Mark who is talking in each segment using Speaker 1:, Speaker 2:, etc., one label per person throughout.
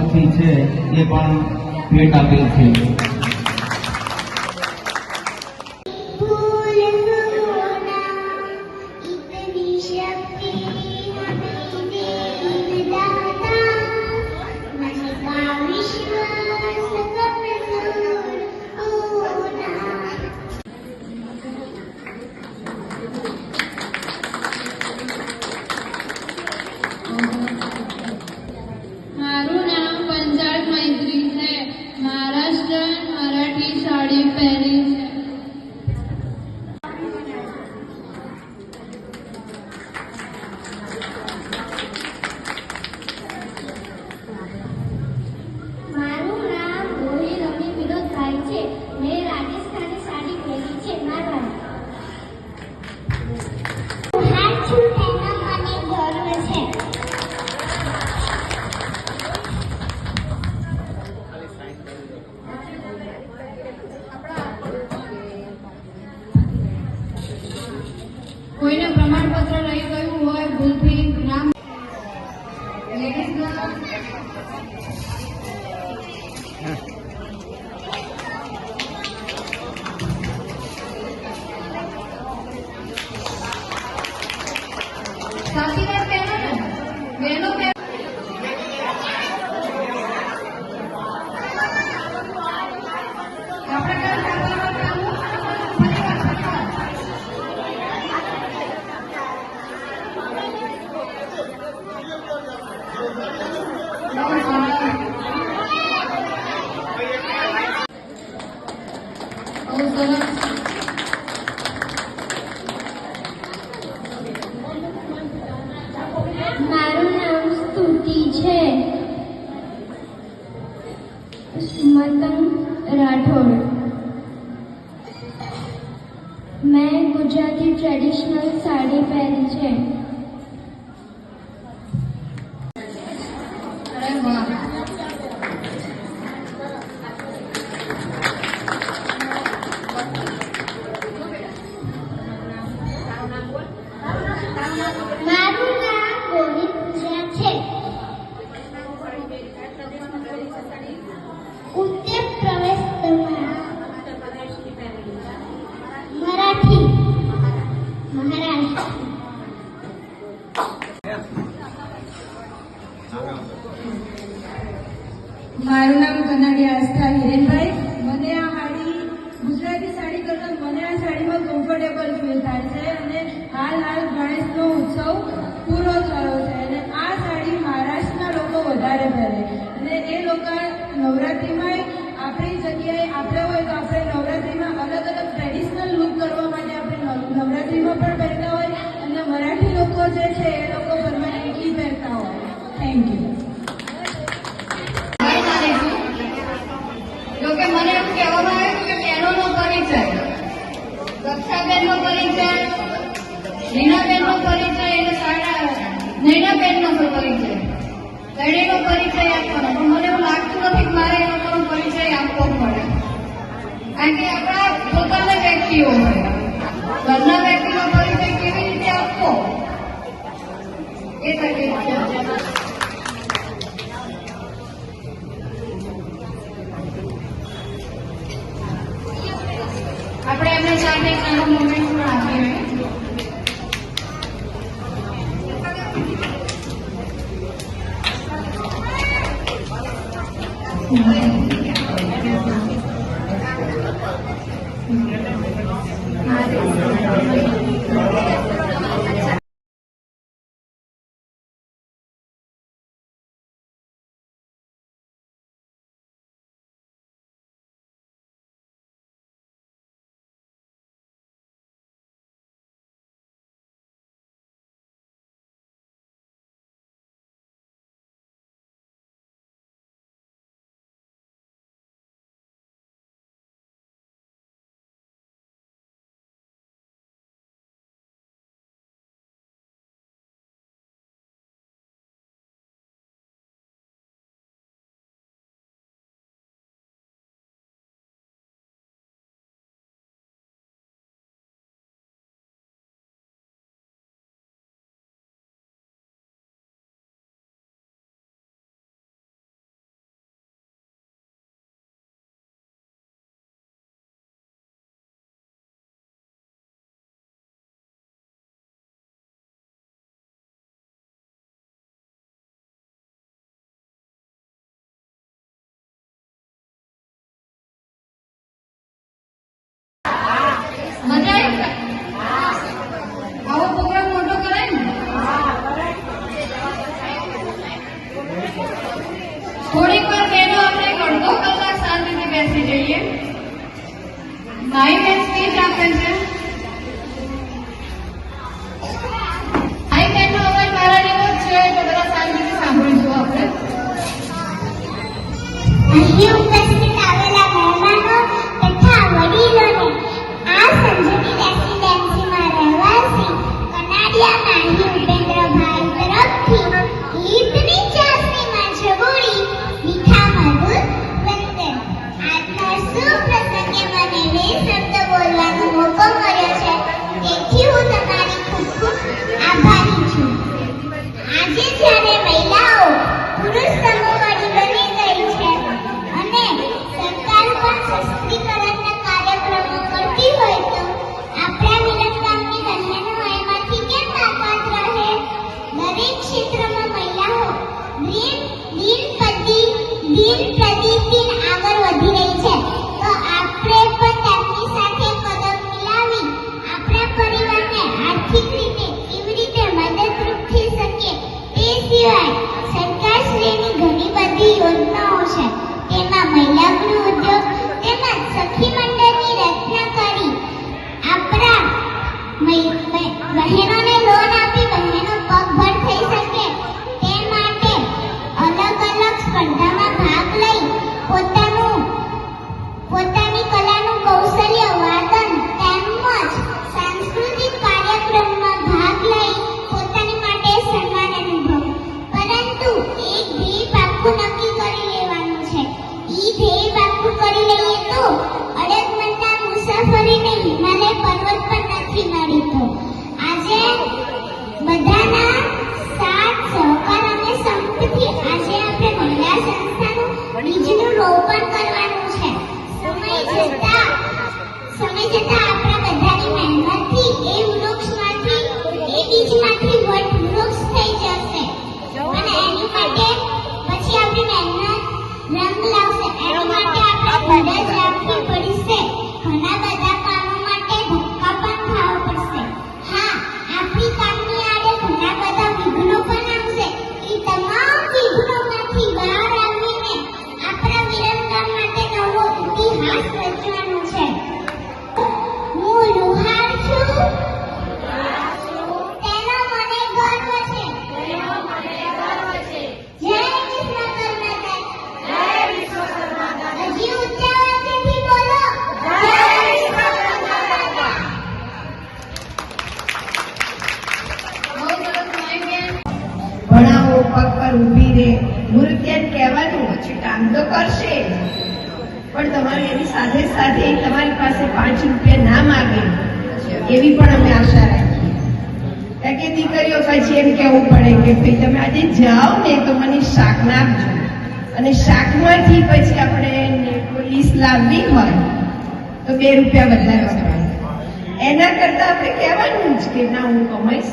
Speaker 1: તરફથી છે એ પણ ભેટ આપેલ છે.
Speaker 2: ટ્રેડિશનલ સાડી મારું નામ
Speaker 3: કનાડી આસ્થા હિરેનભાઈ. મને આ સાડી, ગુજરાતી સાડી કરતાં મને આ સાડીમાં કમ્ફર્ટેબલ ફીલ થાય છે અને હાલ હાલ ગણેશનો ઉત્સવ પૂરો થયો છે અને આ સાડી મહારાષ્ટ્રના લોકો વધારે પહેરે. અને એ લોકો નવરાત્રિમાં આપણી જગ્યાએ, આપણે હોય તો આપણે નવરાત્રિમાં અલગ અલગ ટ્રેડિશનલ લુક કરવા માટે આપણે નવરાત્રિમાં પણ પહેરતા હોય. અને મરાઠી લોકો જે છે એ લોકો
Speaker 4: ત્રણેયનો પરિચય આપવાનો, પણ મને એવું લાગતું નથી કે મારે એ લોકોનો પરિચય આપવો પડે. કારણ કે આપણા પોતાના વ્યક્તિઓ હોય. ઘરના વ્યક્તિનો પરિચય કેવી રીતે આપવો? એ તકલીફ આપણે એમને સાથે નાનો મોમેન્ટ પણ આપીએ. થોડીક વાર પહેલો આપણે
Speaker 2: અડધો કલાક શાંતિથી બેસી જઈએ. માઇન્ડ એક્સચેન્જ આપે છે.
Speaker 5: કરશે. પણ તમારે એની સાથે સાથે તમારી પાસે પાંચ રૂપિયા ના માગે, એવી પણ અમે આશા રાખીએ. કારણ કે દીકરીઓ પછી એમ કહેવું પડે કે ભાઈ, તમે આજે જાઓ ને તો મને શાક નાખજો. અને શાકમાંથી પછી આપણે પોલીસ લાવવી હોય, તો બે રૂપિયા વધારે એના કરતા આપણે કહેવાનું જ કે, ના, હું કમાઈશ.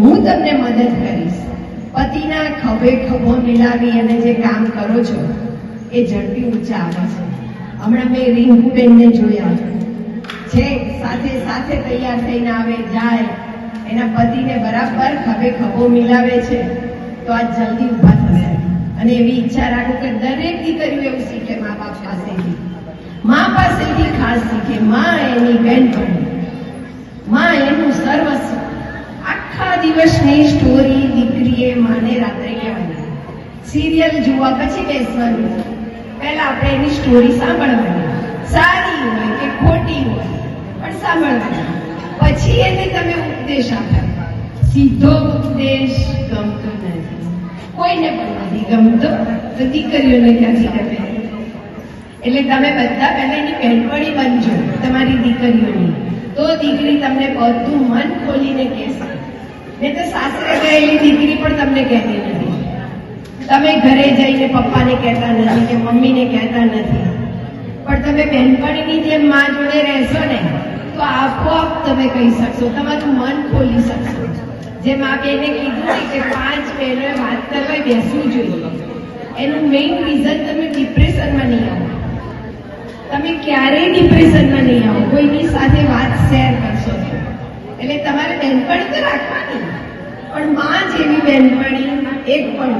Speaker 5: હું તમને મદદ કરીશ. પતિના ખભે ખભો મિલાવી અને જે કામ કરો છો એ ઝડપી ઊંચા આવે છે. હમણાં મેં રિંકુબેનને જોયા. છે સાથે સાથે તૈયાર થઈને આવે, જાય, એના પતિને બરાબર ખભે ખભો મિલાવે છે, તો આ જલ્દી ઊભા થશે. અને એવી ઈચ્છા રાખું કે દરેક દીકરીઓ એવું શીખે મા બાપ પાસેથી. મા પાસેથી ખાસ શીખે. મા એની બેનમાં એનું સર્વસ્વ. આખા દિવસની સ્ટોરી દીકરીએ માને રાત્રે કહેવાની સિરિયલ જોવા પછી બેસવાનું. પહેલા આપણે એની સ્ટોરી સાંભળવાની. સારી હોય કે ખોટી હોય, પણ સાંભળવાની. પછી એને તમે ઉપદેશ આપો. સીધો ઉપદેશ ગમતો નથી. કોઈને પણ નથી ગમતો. તો દીકરીઓને ક્યાંથી ગમે. એટલે તમે બધા પહેલા એની બહેનપણી બનજો, તમારી દીકરીઓની. તો દીકરી તમને બધું મન ખોલીને કહેશે. મેં તો સાસરે ગયેલી દીકરી પણ તમને કહેતી તમે ઘરે જઈને પપ્પાને કહેતા નથી કે મમ્મીને કહેતા નથી. પણ તમે બહેનપણીની જેમ મા જોડે રહેશો ને, તો આપોઆપ તમે કહી શકશો, તમારું મન ખોલી શકશો. જેમ આપે બેને કીધું કે પાંચ બહેનોએ વાત કરવા બેસવું જોઈએ. એનું મેઇન રીઝન તમે ડિપ્રેશનમાં નહીં આવો. તમે ક્યારેય ડિપ્રેશનમાં નહીં આવો, કોઈની સાથે વાત શેર કરશો એટલે તમારે બહેનપણી તો રાખવાની. પણ મા જેવી બહેનપણી એક પણ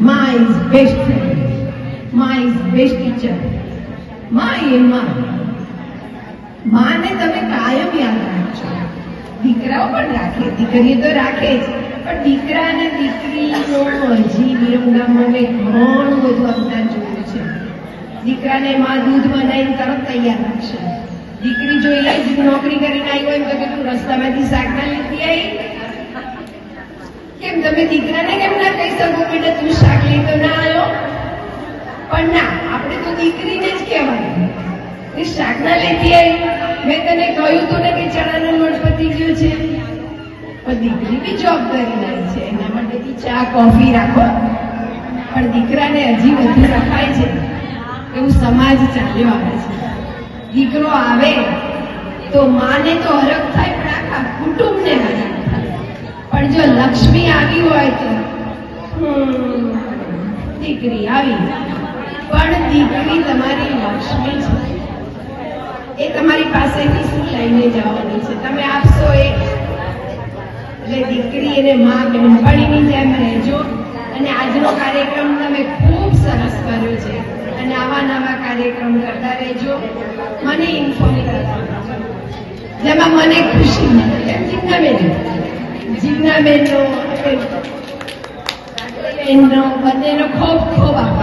Speaker 5: નહીં બેસ્ટ ફ્રેન્ડ બેસ્ટ ટીચરમાં માં માને તમે કાયમ યાદ રાખજો. દીકરાઓ પણ રાખે, દીકરીએ તો રાખે જ. પણ દીકરા અને દીકરીનો હજી વિરમગામમાં ઘણું બધું અવદાન જોયું છે. દીકરાને માં દૂધ બનાવીને તરત તૈયાર રાખશે. દીકરી જોઈ એ નોકરી કરીને આવી હોય તો કે તું રસ્તામાંથી શાક ના લીધી આવી કેમ તમે દીકરાને કેમ ના કહી શકો? બેટા તું શાક લઈ તો ના આવ્યો પણ ના, આપણે તો દીકરીને જ કહેવાય. એ શાક ના લેતી આવી મેં તને કહ્યું તું ને કે ચણાનો લોટ પતી ગયો છે. પણ દીકરી બી જવાબદારી રહી છે. એના માટેથી ચા કોફી રાખો. પણ દીકરાને હજી વધુ રખાય છે. એવું સમાજ ચાલ્યો આવે છે. દીકરો આવે તો માને તો હરખ થાય, પણ આખા કુટુંબને હરખ પણ જો લક્ષ્મી આવી હોય તો દીકરી આવી. પણ દીકરી તમારી લક્ષ્મી છે. એ તમારી પાસેથી શું લઈને જવાની છે? તમે આપશો એ એટલે દીકરી અને માં બહેનપણીની જેમ રહેજો. અને આજનો કાર્યક્રમ તમે ખૂબ સરસ કર્યો છે. અને આવા નવા કાર્યક્રમ કરતા રહેજો. મને ઇન્ફોર્મ કરતા જેમાં મને ખુશી મળે. એમ જીજ્ઞાબેન જીજ્ઞાબેનનો બેનનો ખૂબ ખૂબ આભાર.